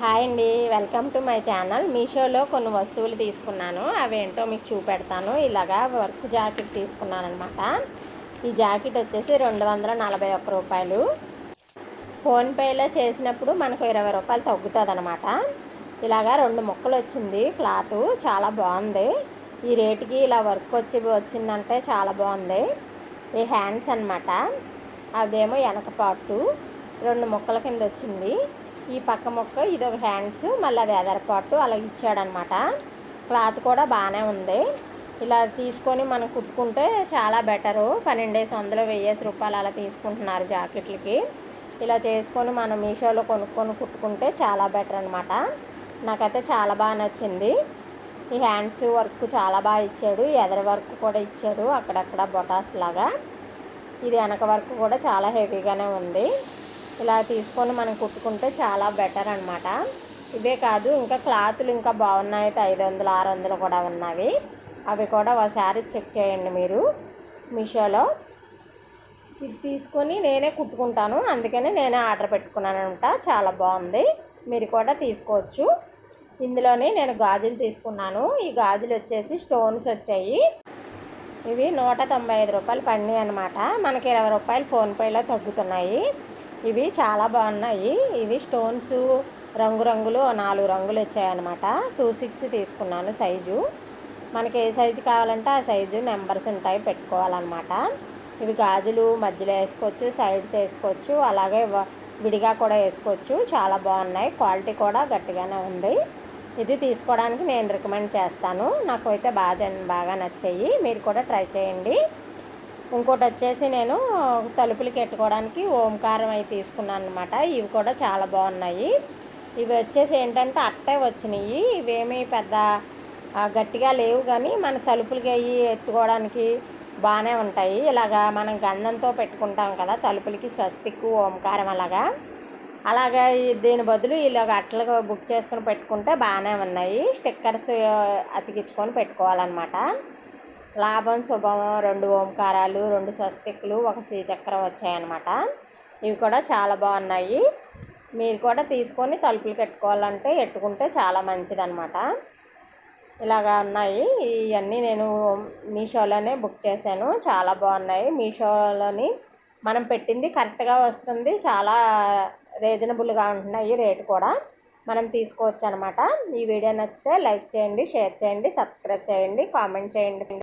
Hi అండి. Welcome to my channel. మీషోలో కొన్ని వస్తువులు తీసుకున్నాను. అవేంటో మీకు చూపెడతాను. ఇలాగా వర్క్ జాకెట్ తీసుకున్నాను అనమాట ఈ జాకెట్ వచ్చేసి రెండు వందల నలభై ఒక్క రూపాయలు. ఫోన్పేలో చేసినప్పుడు మనకు ఇరవై రూపాయలు తగ్గుతుంది అనమాట ఇలాగా రెండు ముక్కలు వచ్చింది. క్లాత్ చాలా బాగుంది. ఈ రేటుకి ఇలా వర్క్ వచ్చి వచ్చిందంటే చాలా బాగుంది. ఈ హ్యాండ్స్ అనమాట అదేమో వెనక పాటు రెండు ముక్కల కింద వచ్చింది. ఈ పక్క ముక్క ఇది ఒక హ్యాండ్స్ మళ్ళీ అది ఎదర అలా ఇచ్చాడనమాట. క్లాత్ కూడా బాగానే ఉంది. ఇలా తీసుకొని మనం కుట్టుకుంటే చాలా బెటరు. పన్నెండేసి వందలు వెయ్యేసి రూపాయలు అలా తీసుకుంటున్నారు జాకెట్లకి. ఇలా చేసుకొని మనం మీషోలో కొనుక్కొని కుట్టుకుంటే చాలా బెటర్ అనమాట. నాకైతే చాలా బాగా నచ్చింది. ఈ హ్యాండ్స్ వర్క్ చాలా బాగా ఇచ్చాడు. ఎదర వర్క్ కూడా ఇచ్చాడు. అక్కడక్కడ బొటాస్ లాగా. ఇది వెనక వర్క్ కూడా చాలా హెవీగానే ఉంది. ఇలా తీసుకొని మనం కుట్టుకుంటే చాలా బెటర్ అనమాట ఇదే కాదు ఇంకా క్లాతులు ఇంకా బాగున్నాయి. అయితే ఐదు వందలు ఆరు వందలు కూడా ఉన్నవి. అవి కూడా ఒకసారి చెక్ చేయండి మీరు మీషోలో. ఇది తీసుకొని నేనే కుట్టుకుంటాను. అందుకని నేనే ఆర్డర్ పెట్టుకున్నాను అనమాట చాలా బాగుంది. మీరు కూడా తీసుకోవచ్చు. ఇందులోనే నేను గాజులు తీసుకున్నాను. ఈ గాజులు వచ్చేసి స్టోన్స్ వచ్చాయి. ఇవి నూట తొంభై ఐదు రూపాయలు పడినాయి అనమాట మనకి ఇరవై రూపాయలు ఫోన్పేలో తగ్గుతున్నాయి. ఇవి చాలా బాగున్నాయి. ఇవి స్టోన్స్ రంగురంగులు నాలుగు రంగులు వచ్చాయన్నమాట టూ సిక్స్ తీసుకున్నాను సైజు. మనకి ఏ సైజు కావాలంటే ఆ సైజు నెంబర్స్ ఉంటాయి పెట్టుకోవాలన్నమాట. ఇవి గాజులు మధ్యలో వేసుకోవచ్చు సైడ్స్ వేసుకోవచ్చు అలాగే విడిగా కూడా వేసుకోవచ్చు. చాలా బాగున్నాయి. క్వాలిటీ కూడా గట్టిగానే ఉంది. ఇది తీసుకోవడానికి నేను రికమెండ్ చేస్తాను. నాకు అయితే బాగా బాగా నచ్చాయి. మీరు కూడా ట్రై చేయండి. ఇంకోటి వచ్చేసి నేను తలుపులు ఎట్టుకోవడానికి ఓంకారం అవి తీసుకున్నాను అనమాట ఇవి కూడా చాలా బాగున్నాయి. ఇవి వచ్చేసి ఏంటంటే అట్టే వచ్చినాయి. ఇవేమీ పెద్ద గట్టిగా లేవు కానీ మన తలుపులకి అవి ఎత్తుకోవడానికి బాగానే ఉంటాయి. ఇలాగా మనం గంధంతో పెట్టుకుంటాం కదా తలుపులకి స్వస్తిక్ ఓంకారం అలాగా. అలాగా దీని బదులు ఇలాగ అట్లుగా బుక్ చేసుకుని పెట్టుకుంటే బాగానే ఉన్నాయి. స్టిక్కర్స్ అతికించుకొని పెట్టుకోవాలన్నమాట. లాభం శుభం రెండు ఓంకారాలు రెండు స్వస్తికులు ఒక శ్రీచక్రం వచ్చాయన్నమాట. ఇవి కూడా చాలా బాగున్నాయి. మీరు కూడా తీసుకొని తలుపులు కట్టుకోవాలంటే ఎట్టుకుంటే చాలా మంచిదన్నమాట. ఇలాగా ఉన్నాయి. ఇవన్నీ నేను మీషోలోనే బుక్ చేశాను. చాలా బాగున్నాయి. మీషోలోని మనం పెట్టింది కరెక్ట్గా వస్తుంది. చాలా రీజనబుల్గా ఉంటున్నాయి రేటు కూడా. మనం తీసుకోవచ్చు అనమాట ఈ వీడియో నచ్చితే లైక్ చేయండి షేర్ చేయండి సబ్స్క్రైబ్ చేయండి కామెంట్ చేయండి.